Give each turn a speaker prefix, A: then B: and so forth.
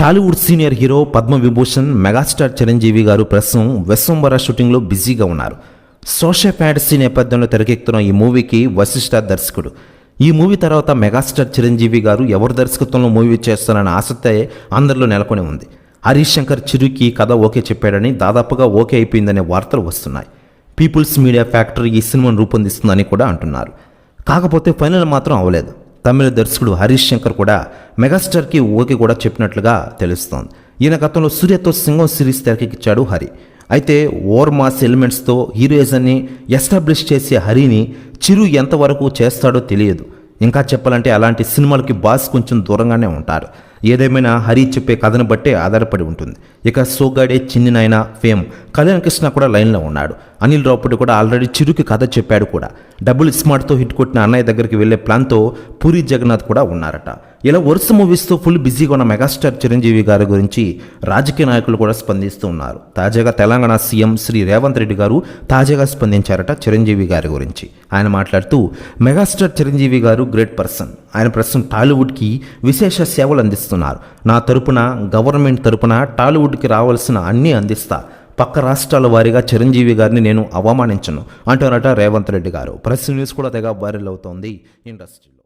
A: Tollywood senior hero Padma Vibhushan megastar Chiranjeevi garu ప్రస్తుతం వెస్సంబర షూటింగ్లో బిజీగా ఉన్నారు. సోషల్ ఫ్యాడసీ నేపథ్యంలో తెరకెక్కుతున్న ఈ మూవీకి వశిష్ఠ దర్శకుడు. ఈ మూవీ తర్వాత మెగాస్టార్ చిరంజీవి గారు ఎవరి దర్శకత్వంలో మూవీ చేస్తారన్న ఆసక్తి అందరిలో నెలకొని ఉంది. హరీష్ శంకర్ చిరుకి కథ ఓకే చెప్పాడని దాదాపుగా ఓకే అయిపోయిందనే వార్తలు వస్తున్నాయి. పీపుల్స్ మీడియా ఫ్యాక్టరీ ఈ సినిమాను రూపొందిస్తుందని కూడా అంటున్నారు. కాకపోతే ఫైనల్ మాత్రం అవ్వలేదు. తమిళ దర్శకుడు హరీష్ శంకర్ కూడా మెగాస్టార్కి ఓకే కూడా చెప్పినట్లుగా తెలుస్తోంది. ఈయన గతంలో సూర్యతో సింగం సిరీస్ తెరకెక్కించాడు హరి. అయితే ఓవర్ మాస్ ఎలిమెంట్స్తో హీరోయిజన్ని ఎస్టాబ్లిష్ చేసే హరిని చిరు ఎంతవరకు చేస్తాడో తెలియదు. ఇంకా చెప్పాలంటే అలాంటి సినిమాలకి బాస్ కొంచెం దూరంగానే ఉంటారు. ఏదేమైనా హరి చెప్పే కథను బట్టే ఆధారపడి ఉంటుంది. ఇక సోగాడే చిన్ని నాయన ఫేమ్. కళ్యాణ్ కృష్ణ కూడా లైన్లో ఉన్నాడు. అనిల్ రావుపూడి కూడా ఆల్రెడీ చిరుకి కథ చెప్పాడు కూడా. డబుల్ స్మార్ట్తో హిట్ కొట్టిన అన్నయ్య దగ్గరికి వెళ్ళే ప్లాన్తో పూరి జగన్నాథ్ కూడా ఉన్నారట. ఇలా వరుస మూవీస్తో ఫుల్ బిజీగా ఉన్న మెగాస్టార్ చిరంజీవి గారి గురించి రాజకీయ నాయకులు కూడా స్పందిస్తూ ఉన్నారు. తాజాగా తెలంగాణ సీఎం శ్రీ రేవంత్ రెడ్డి గారు తాజాగా స్పందించారట చిరంజీవి గారి గురించి. ఆయన మాట్లాడుతూ మెగాస్టార్ చిరంజీవి గారు గ్రేట్ పర్సన్. ఆయన ప్రస్తుతం టాలీవుడ్కి విశేష సేవలు అందిస్తున్నారు. నా తరపున గవర్నమెంట్ తరపున టాలీవుడ్కి రావాల్సిన అన్నీ అందిస్తా. పక్క రాష్ట్రాల వారీగా చిరంజీవి గారిని నేను అవమానించను అంటున్నట రేవంత్ రెడ్డి గారు. ప్రెస్ న్యూస్ కూడా తెగ వైరల్ అవుతోంది. ఇండస్ట్రీలో